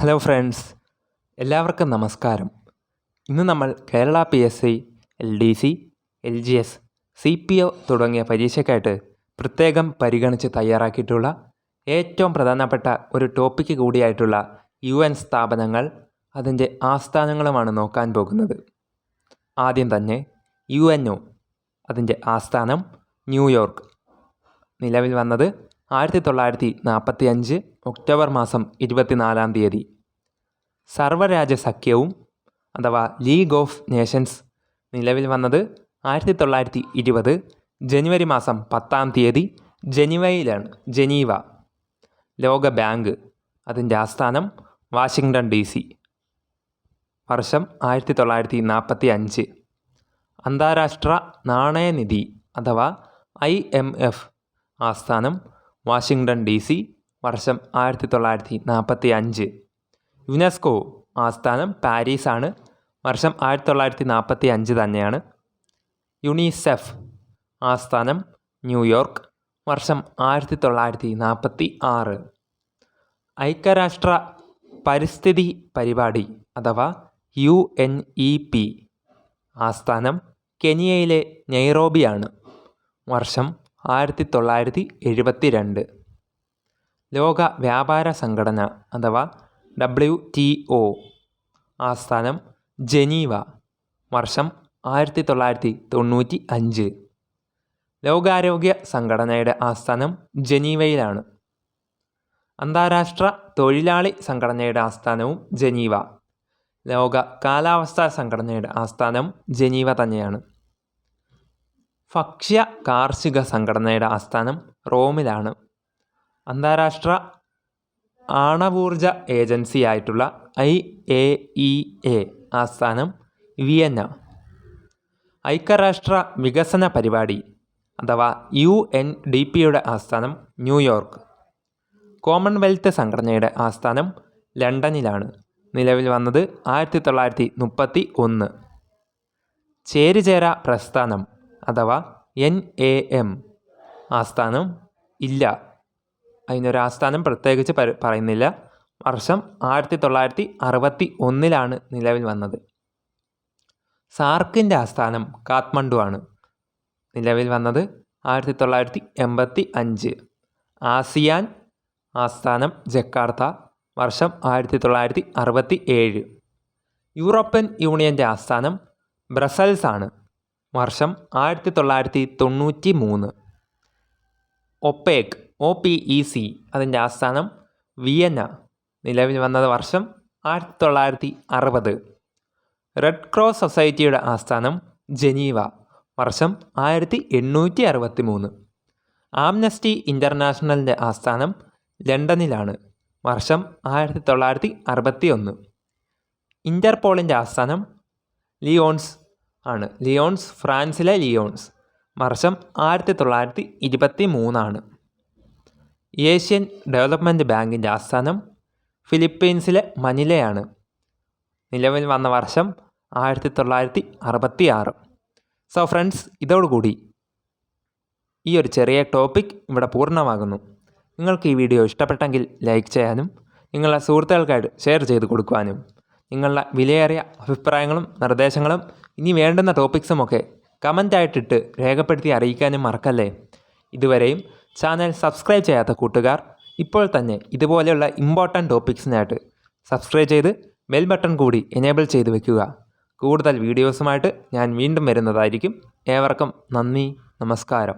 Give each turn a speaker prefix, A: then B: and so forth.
A: Hello friends എല്ലാവർക്കും നമസ്കാരം. ഇന്ന് നമ്മൾ Kerala P S C L D C L G S C P O തുടങ്ങിയ പരീക്ഷയ്ക്കായിട്ട് പ്രത്യേകം പരിഗണിച്ച് തയ്യാറാക്കിയിട്ടുള്ള ഏറ്റവും പ്രധാനപ്പെട്ട ഒരു ടോപ്പിക്ക് കൂടിയായിട്ടുള്ള യു എൻ സ്ഥാപനങ്ങൾ അതിന്റെ ആസ്ഥാനങ്ങളുമാണ് നോക്കാൻ പോകുന്നത്. ആദ്യം തന്നെ യു എൻ ഒ അതിന്റെ ആസ്ഥാനം ന്യൂയോർക്ക്. നിലവിൽ വന്നത് ആയിരത്തി തൊള്ളായിരത്തി നാൽപ്പത്തി അഞ്ച് ഒക്ടോബർ മാസം ഇരുപത്തിനാലാം തീയതി. സർവരാജ്യ സഖ്യവും അഥവാ ലീഗ് ഓഫ് നേഷൻസ് നിലവിൽ വന്നത് ആയിരത്തി തൊള്ളായിരത്തി ഇരുപത് ജനുവരി മാസം പത്താം തീയതി ജനുവയിലാണ് ജനീവ. ലോക ബാങ്ക് അതിന്റെ ആസ്ഥാനം വാഷിങ്ടൺ ഡി സി. വർഷം ആയിരത്തി തൊള്ളായിരത്തി നാൽപ്പത്തി അഞ്ച് അന്താരാഷ്ട്ര നാണയനിധി അഥവാ ഐ എം എഫ് ആസ്ഥാനം വാഷിങ്ടൺ ഡി സി വർഷം ആയിരത്തി തൊള്ളായിരത്തി നാൽപ്പത്തി അഞ്ച് യുനെസ്കോ ആസ്ഥാനം പാരീസാണ് വർഷം ആയിരത്തി തൊള്ളായിരത്തി നാൽപ്പത്തി അഞ്ച് തന്നെയാണ്. യുണിസെഫ് ആസ്ഥാനം ന്യൂയോർക്ക് വർഷം ആയിരത്തി തൊള്ളായിരത്തി നാൽപ്പത്തി ആറ് ഐക്യരാഷ്ട്ര പരിസ്ഥിതി പരിപാടി അഥവാ യു എൻ ഇ പി ആസ്ഥാനം കെനിയയിലെ നെയ്റോബിയാണ് വർഷം ആയിരത്തി തൊള്ളായിരത്തി എഴുപത്തി രണ്ട് ലോക വ്യാപാര സംഘടന അഥവാ ഡബ്ല്യു ടി ഒ. ആസ്ഥാനം ജനീവ വർഷം ആയിരത്തി തൊള്ളായിരത്തി തൊണ്ണൂറ്റി അഞ്ച് ലോകാരോഗ്യ സംഘടനയുടെ ആസ്ഥാനം ജനീവയിലാണ്. അന്താരാഷ്ട്ര തൊഴിലാളി സംഘടനയുടെ ആസ്ഥാനവും ജനീവ. ലോക കാലാവസ്ഥാ സംഘടനയുടെ ആസ്ഥാനം ജനീവ തന്നെയാണ്. ഭക്ഷ്യ കാർഷിക സംഘടനയുടെ ആസ്ഥാനം റോമിലാണ്. അന്താരാഷ്ട്ര ആണവോർജ ഏജൻസിയായിട്ടുള്ള ഐ എ ഇ എ ആസ്ഥാനം വിയന്ന. ഐക്യരാഷ്ട്ര വികസന പരിപാടി അഥവാ യു എൻ ഡി പിയുടെ ആസ്ഥാനം ന്യൂയോർക്ക്. കോമൺവെൽത്ത് സംഘടനയുടെ ആസ്ഥാനം ലണ്ടനിലാണ്. നിലവിൽ വന്നത് ആയിരത്തി തൊള്ളായിരത്തി മുപ്പത്തി ഒന്ന് ചേരിചേര പ്രസ്ഥാനം അഥവാ എൻ എ എം. ആസ്ഥാനം ഇല്ല. അതിനൊരു ആസ്ഥാനം പ്രത്യേകിച്ച് പര പറയുന്നില്ല. വർഷം ആയിരത്തി തൊള്ളായിരത്തി അറുപത്തി ഒന്നിലാണ് നിലവിൽ വന്നത്. സാർക്കിന്റെ ആസ്ഥാനം കാത്മണ്ഡു ആണ് നിലവിൽ വന്നത് ആയിരത്തി തൊള്ളായിരത്തി എൺപത്തി അഞ്ച് ആസിയാൻ ആസ്ഥാനം ജക്കാർത്ത വർഷം ആയിരത്തി തൊള്ളായിരത്തി അറുപത്തി ഏഴ് യൂറോപ്യൻ യൂണിയന്റെ ആസ്ഥാനം ബ്രസൽസ് ആണ് വർഷം ആയിരത്തി തൊള്ളായിരത്തി തൊണ്ണൂറ്റി മൂന്ന് OPEC O P E C അതിന്റെ ആസ്ഥാനം വിയന്ന നിലവിൽ വന്നത് വർഷം ആയിരത്തി തൊള്ളായിരത്തി അറുപത് റെഡ് ക്രോസ് സൊസൈറ്റിയുടെ ആസ്ഥാനം ജനീവ വർഷം ആയിരത്തി എണ്ണൂറ്റി അറുപത്തി മൂന്ന് ആംനസ്റ്റി ഇന്റർനാഷണലിന്റെ ആസ്ഥാനം ലണ്ടനിലാണ് വർഷം ആയിരത്തി തൊള്ളായിരത്തി അറുപത്തി ഒന്ന് ഇന്റർപോളിന്റെ ആസ്ഥാനം ലിയോൺസ് ആണ്. ലിയോൺസ് ഫ്രാൻസിലെ ലിയോൺസ്. വർഷം ആയിരത്തി തൊള്ളായിരത്തി ഇരുപത്തി മൂന്നാണ് ഏഷ്യൻ ഡെവലപ്മെന്റ് ബാങ്കിന്റെ ആസ്ഥാനം ഫിലിപ്പീൻസിലെ മനിലയാണ്. നിലവിൽ വന്ന വർഷം ആയിരത്തി തൊള്ളായിരത്തി അറുപത്തി ആറ് സോ ഫ്രണ്ട്സ് ഇതോടുകൂടി ഈ ഒരു ചെറിയ ടോപ്പിക് ഇവിടെ പൂർണമാകുന്നു. നിങ്ങൾക്ക് ഈ വീഡിയോ ഇഷ്ടപ്പെട്ടെങ്കിൽ ലൈക്ക് ചെയ്യാനും നിങ്ങളുടെ സുഹൃത്തുക്കൾക്കായിട്ട് ഷെയർ ചെയ്ത് കൊടുക്കുവാനും. നിങ്ങളുടെ വിലയേറിയ അഭിപ്രായങ്ങളും നിർദ്ദേശങ്ങളും ഇനി വേണ്ടുന്ന ടോപ്പിക്സും ടോപ്പിക്സുമൊക്കെ കമന്റായിട്ടിട്ട് രേഖപ്പെടുത്തി അറിയിക്കാനും മറക്കല്ലേ? ഇതുവരെയും ചാനൽ സബ്സ്ക്രൈബ് ചെയ്യാത്ത കൂട്ടുകാർ ഇപ്പോൾ തന്നെ ഇതുപോലെയുള്ള ഇമ്പോർട്ടന്റ് ടോപ്പിക്സിനായിട്ട് സബ്സ്ക്രൈബ് ചെയ്ത് ബെൽ ബട്ടൺ കൂടി എനേബിൾ ചെയ്ത് വെക്കുക. കൂടുതൽ വീഡിയോസുമായിട്ട് ഞാൻ വീണ്ടും വരുന്നതായിരിക്കും. ഏവർക്കും നന്ദി നമസ്കാരം.